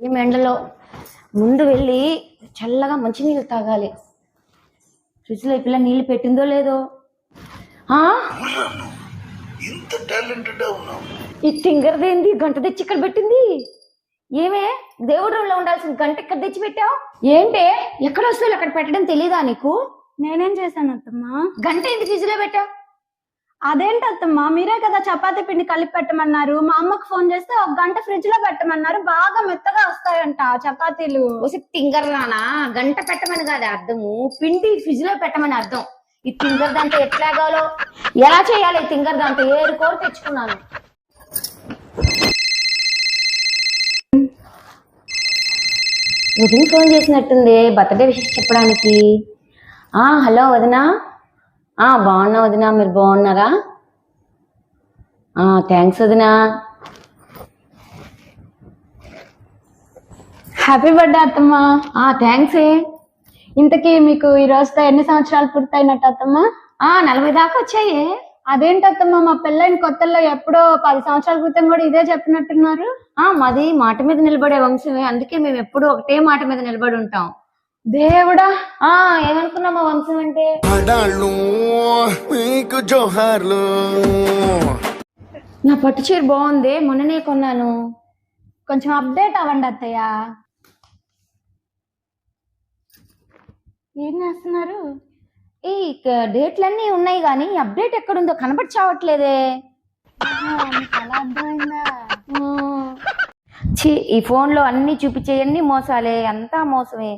ఈ ఎండలో ముందు వెళ్ళి చల్లగా మంచినీళ్ళు తాగాలి. ఫ్రిడ్జ్లో ఈ పిల్ల నీళ్ళు పెట్టిందో లేదో? ఆ? ఇంత టాలెంటెడ్ ఉన్నావు. ఈ తింగరదేంది గంట తెచ్చి ఇక్కడ పెట్టింది? ఏమే? దేవుడు రూమ్లో ఉండాల్సిన గంట ఇక్కడ తెచ్చి పెట్టావు? ఏంటే? ఎక్కడ వస్తువులు అక్కడ పెట్టడం తెలీదా నీకు? నేనేం చేశాను అత్తమ్మా? గంట ఏంటి ఫ్రిడ్జ్లో పెట్టావు? అదేంటి అత్తమ్మా మీరే కదా చపాతీ పిండి కలిపి పెట్టమన్నారు. మా అమ్మకు ఫోన్ చేస్తే ఒక గంట ఫ్రిడ్జ్లో పెట్టమన్నారు. బాగా మెత్తగా వస్తాయంట చపాతీలు. ఓసి తింగర్రానా? గంట పెట్టమని కాదు అర్థము. పిండి ఫ్రిడ్జ్లో పెట్టమని అర్థం. ఈ తింగర్ దాంతో ఎట్లాగాలో? ఎలా చేయాలి ఈ తింగర్ దాంతో ఏడు కోరు తెచ్చుకున్నాను. వదిన ఫోన్ చేసినట్టుంది బర్త్డే విషయం చెప్పడానికి. ఆ హలో వదినా. ఆ బాగున్నా వదినా మీరు బాగున్నారా? థ్యాంక్స్ వదినా. హ్యాపీ బర్త్డే అత్తమ్మా. థ్యాంక్స్ ఏ. ఇంతకీ మీకు ఈ రోజుతో ఎన్ని సంవత్సరాలు పూర్తయినట్టు అత్తమ్మా? ఆ నలభై దాకా వచ్చాయే. అదేంటి అత్తమ్మా మా పెళ్ళైన కొత్తల్లో ఎప్పుడో పది సంవత్సరాల క్రితం కూడా ఇదే చెప్పినట్టున్నారు? ఆ మాది మాట మీద నిలబడే వంశమే. అందుకే మేము ఎప్పుడు ఒకటే మాట మీద నిలబడి ఉంటాం. దేవుడా? ఆ ఏమనుకున్నాం మా వంశం అంటే? ఆడాళ్ళు మీకు జోహార్లు. నా పట్టు చీర బాగుంది మొన్ననే కొన్నాను. కొంచెం అప్డేట్ అవ్వండి అత్తయ్య. ఏం చేస్తున్నారు? ఈ డేట్లన్నీ ఉన్నాయి కానీ అప్డేట్ ఎక్కడుందో కనబడి చావట్లేదే అలా అర్థమైందా ఉమ్. ఛీ ఈ ఫోన్లో అన్ని చూపించేయన్ని మోసాలే అంతా మోసమే.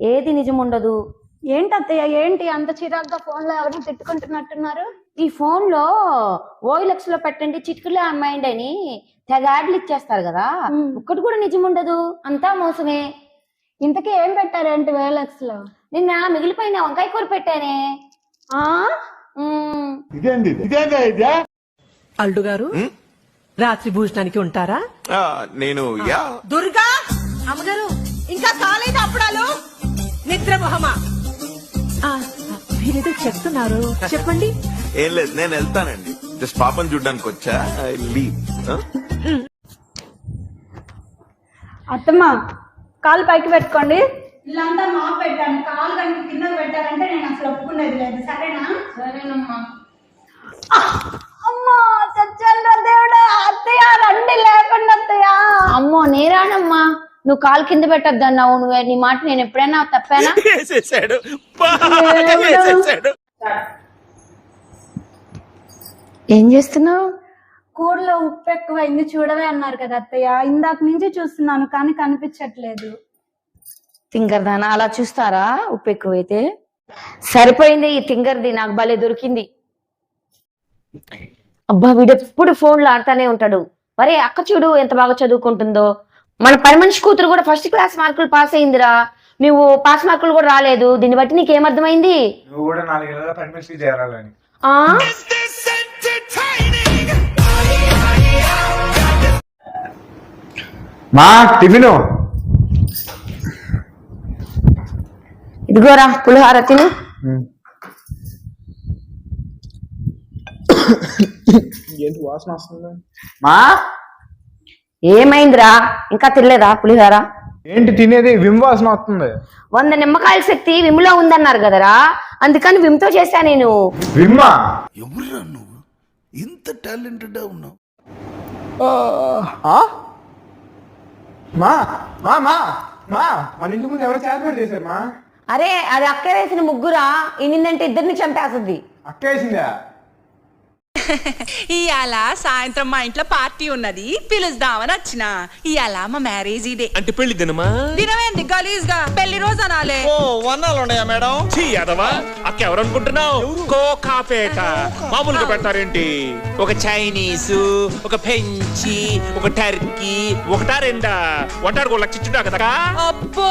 ఏది నిజం ఉండదు ఏంటి అత్తయ్య ఏంటి అంత చిరాగ్గా ఫోన్లో ఎవరు తిట్టుకుంటున్నట్టున్నారు? ఈ ఫోన్లో ఓయిలక్స్లో పెట్టండి చిటికలో అమ్మాయిండి అని తెగ యాడ్లు ఇచ్చేస్తారు కదా. ఒక్కటి కూడా నిజం ఉండదు అంతా మోసమే. ఇంతకీ ఏం పెట్టారేంటి వేలక్స్లో నిన్న మిగిలిపోయిన వంకాయ కూర పెట్టానే. ఆ? గారు రాత్రి భోజనానికి ఉంటారా? ఆ, నేను యా. దుర్గా అమ్మగారు ఇంకా కాలేదు అప్పుడాలు? నిద్ర మొహమా ఆ, మీరేదో చెప్తున్నారు. చెప్పండి. ఏం లేదు నేను వెళ్తానండి. జస్ట్ పాపం చూడడానికి వచ్చా? లీవ్. అత్తమ్మ కాలు పైకి పెట్టుకోండి. ఇల్లంతా మా పెట్టాను. కాలు కనుక కింద పెట్టారంటే నేను అసలు ఒప్పుకునేది లేదు. సరేనా? సరేనమ్మా. అమ్మా సత్యంద్ర దేవుడా అత్తయ్య రండి లేకుండా అత్తయ్య. నువ్వు కాలు కింద పెట్టద్దు అన్నావు నువ్వు నీ మాట నేను ఎప్పుడైనా తప్పానా? ఏం చేస్తున్నావు? కూరలో ఉప్పు ఎక్కువైంది చూడవే అన్నారు కదా అత్తయ్య. ఇందాక నుంచి చూస్తున్నాను కానీ కనిపించట్లేదు. తింగర్దానా? అలా చూస్తారా ఉప్పు ఎక్కువైతే? సరిపోయింది ఈ తింగర్ది నాకు భలే దొరికింది. అబ్బా వీడెప్పుడు ఫోన్లు ఆడుతానే ఉంటాడు. మరే అక్క చూడు ఎంత బాగా చదువుకుంటుందో. మన పని మనిషి కూతురు కూడా ఫస్ట్ క్లాస్ మార్కులు పాస్ అయిందిరా. నువ్వు పాస్ మార్కులు కూడా రాలేదు. దీన్ని బట్టి నీకేమర్థమైంది? నువ్వు కూడా నాలుగేళ్ళ పని మనిషి చేరాలని ఆ? మా టిఫిన్ ఇదిగోరా పులిహార తిను. ఏంటి వాసన వస్తుంది? మా ఏమైందిరా? ఇంకా తినలేదా పులిహార? ఏంటి తినేది? విమ్ వాసన వస్తుంది. వంద నిమ్మకాయల శక్తి విములో ఉందన్నారు కదరా? అందుకని విమ్తో చేశా నేను. విమ్మా. ఎవరురా నువ్వు? ఇంత టాలెంటెడ్ ఉన్నావు. మా మా మా మా మన ఇంటి ముందు ఎవరో చేతపడి చేశారు మా. అరే అది అక్క వేసిన ముగ్గురా? ఇన్నిందంటే ఇద్దరిని చంపేస్తుంది. అక్క వేసిందా? ఇవాళ సాయంత్రం మా ఇంట్లో పార్టీ ఉన్నది. పిలుస్తామని వచ్చిన. ఇవాళ మా మ్యారేజ్ ఇదే అంటే పెళ్ళి దినమా? దినమేంది గలీజ్గా పెళ్ళి రోజు అనాలే. ఓ వన్నాలు ఉన్నాయా మేడం? చీ అదవా అక్క ఎవరనుకుంటున్నావు కోకాపేట మామూలుగా పెడతారేంటి? ఒక చైనీసు ఒక పెంచి ఒక టర్కీ ఒకటా రెండా? వంటారు లక్ష ఇచ్చుంటా కదా అబ్బో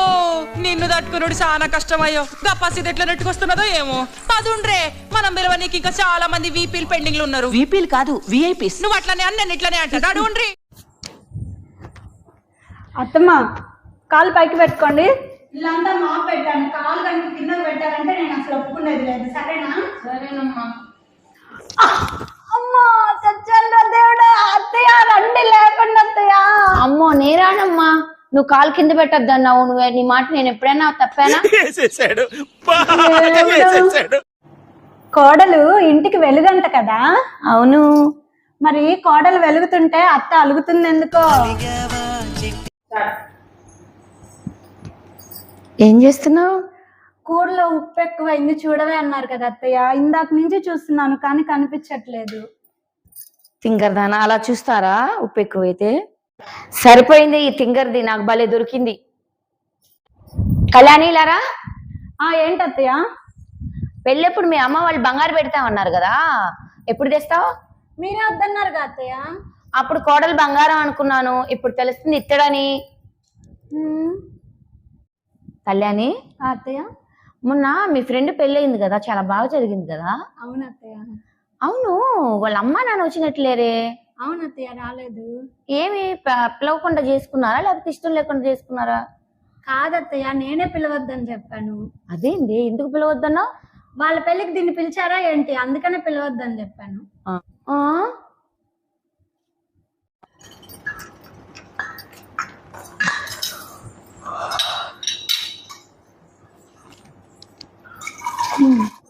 నిన్ను తట్టుకునుడు చాలా కష్టమయ్యో. గప్పాసి ఎట్లా నెట్టుకొస్తున్నదో ఏమో. పదుండ్రే మనం పిలవ నీకు ఇంకా చాలా మంది వీపీలు పెండింగ్లో ఉన్నారు వీపీలు కాదు విఐపీస్. నువ్వు అట్లనే అన్న నేను ఇట్లనే అంటా అడుండ్రి అత్తమ్మ కాలు పైకి పెట్టుకోండి. ఇల్లంతా మా పెట్టాను. కాలు కనుక కింద పెట్టారంటే నేను అసలు ఒప్పుకునేది లేదు. సరేనా? సరేనమ్మా. అమ్మా సత్యంద్ర దేవుడా అత్తయ్య రండి లేకుండా అత్తయ్య. అమ్మో నేరానమ్మా. నువ్వు కాలు కింద పెట్టద్దు అన్నావు నువ్వు. నీ మాట నేను ఎప్పుడైనా తప్పానా? కోడలు ఇంటికి వెలుగంట కదా? అవును. మరి కోడలు వెలుగుతుంటే అత్త అలుగుతుంది ఎందుకో ఏం చేస్తున్నావు? కూరలో ఉప్పు ఎక్కువైంది చూడవే అన్నారు కదా అత్తయ్య. ఇందాక నుంచి చూస్తున్నాను కానీ కనిపించట్లేదు. తింగర్ దానా అలా చూస్తారా ఉప్పు ఎక్కువైతే సరిపోయింది ఈ తింగర్ది నాకు భలే దొరికింది. కళ్యాణి లారా ఆ ఏంటి అత్తయ్య పెళ్ళెప్పుడు మీ అమ్మ వాళ్ళు బంగారు పెడతామన్నారు కదా ఎప్పుడు తెస్తావు? మీరే వద్దన్నారు అత్తయ్య. అప్పుడు కోడలు బంగారం అనుకున్నాను ఇప్పుడు తెలుస్తుంది ఇత్తడని. కళ్యాణి అత్తయ్య. మొన్న మీ ఫ్రెండ్ పెళ్ళయింది కదా చాలా బాగా జరిగింది కదా. అవును అత్తయ్య. అవును వాళ్ళ అమ్మ నాన్న వచ్చినట్లేరే. అవును అత్తయ్య రాలేదు. ఏమి పిలవకుండా చేసుకున్నారా లేకపోతే ఇష్టం లేకుండా చేసుకున్నారా? కాదత్తయ్య నేనే పిలవద్దని చెప్పాను. అదేంది ఎందుకు పిలవద్దన్నా వాళ్ళ పెళ్ళికి దీన్ని పిలిచారా ఏంటి? అందుకనే పిలవద్దని చెప్పాను. ఆ?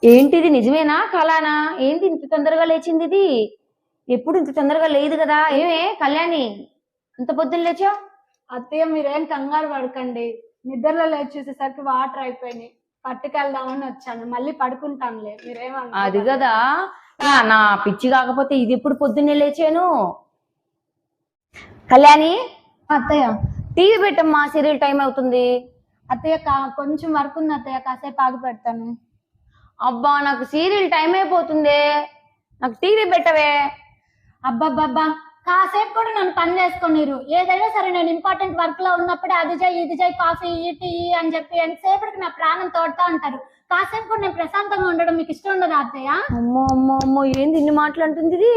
ఏంటిది? నిజమేనా? కళానా ఏంటి ఇంత తొందరగా లేచింది ఇది? ఎప్పుడు ఇంత తొందరగా లేదు కదా? ఏమే కళ్యాణి ఇంత పొద్దున్న లేచా అత్తయ్య మీరేం కంగారు పడకండి. నిద్రలో లేచి చూసేసరికి వాటర్ అయిపోయినాయి. పట్టుకెళ్దామని వచ్చాను. మళ్ళీ పడుకుంటానులే. మీరేం అది కదా. నా పిచ్చి కాకపోతే ఇది ఎప్పుడు పొద్దున్నే లేచాను? కళ్యాణి? అత్తయ్య. టీవీ పెట్టమ్మా సీరియల్ టైం అవుతుంది. అత్తయ్య కా- కొంచెం వర్క్ ఉంది అత్తయ్య. కాసేపు ఆగి పెడతాను. అబ్బా నాకు సీరియల్ టైం అయిపోతుంది. నాకు టీవీ పెట్టవే. అబ్బబ్బబ్బా. కాసేపు కూడా నన్ను పని చేసుకోనిరు. ఏదైనా సరే నేను ఇంపార్టెంట్ వర్క్లో ఉన్నప్పుడే అది చేయి ఇది చేయి కాఫీ ఇయ్యి అని చెప్పి ఎంతసేపటికి నా ప్రాణం తోడుతా అంటారు కాసేపు కూడా నేను ప్రశాంతంగా ఉండడం మీకు ఇష్టం ఉండదా అత్తయ్య? అమ్మో అమ్మో అమ్మో ఏంది ఇన్ని మాటలు అంటుంది ఇది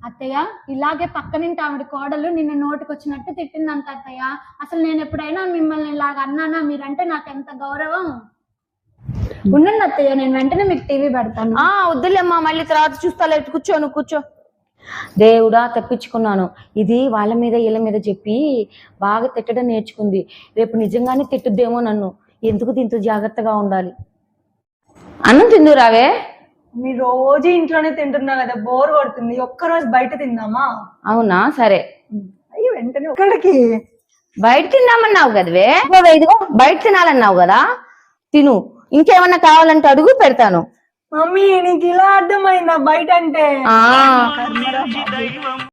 అత్తయ్య ఇలాగే పక్కనింటి ఆవిడ కోడలు నిన్న నోటికి వచ్చినట్టు తిట్టిందంట అత్తయ్య. అసలు నేను ఎప్పుడైనా మిమ్మల్ని ఇలాగ అన్నానా? మీరంటే నాకు ఎంత గౌరవం. ఉండండి అత్తయ్య నేను వెంటనే మీకు టీవీ పెడతాను. ఆ వద్దులేమ్మా మళ్ళీ తర్వాత చూస్తా లేదు కూర్చో నువ్వు కూర్చో. దేవుడా తప్పించుకున్నాను. ఇది వాళ్ళ మీద వీళ్ళ మీద చెప్పి బాగా తిట్టడం నేర్చుకుంది. రేపు నిజంగానే తిట్టుద్దేమో నన్ను. ఎందుకు దీంతో జాగ్రత్తగా ఉండాలి? అన్నం తిందు రావే? మీరు రోజు ఇంట్లోనే తింటున్నా కదా బోర్ కొడుతుంది. ఒక్క రోజు బయట తిందామా? అవునా? సరే. అయ్యో వెంటనే ఒక్కడికి. బయట తిందామన్నావు కదవే? ఇదిగో బయట తినాలన్నావు కదా? తిను. ఇంకేమన్నా కావాలంటే అడుగు పెడతాను. మమ్మీ నీకు ఇలా అర్థమైందా బయట అంటే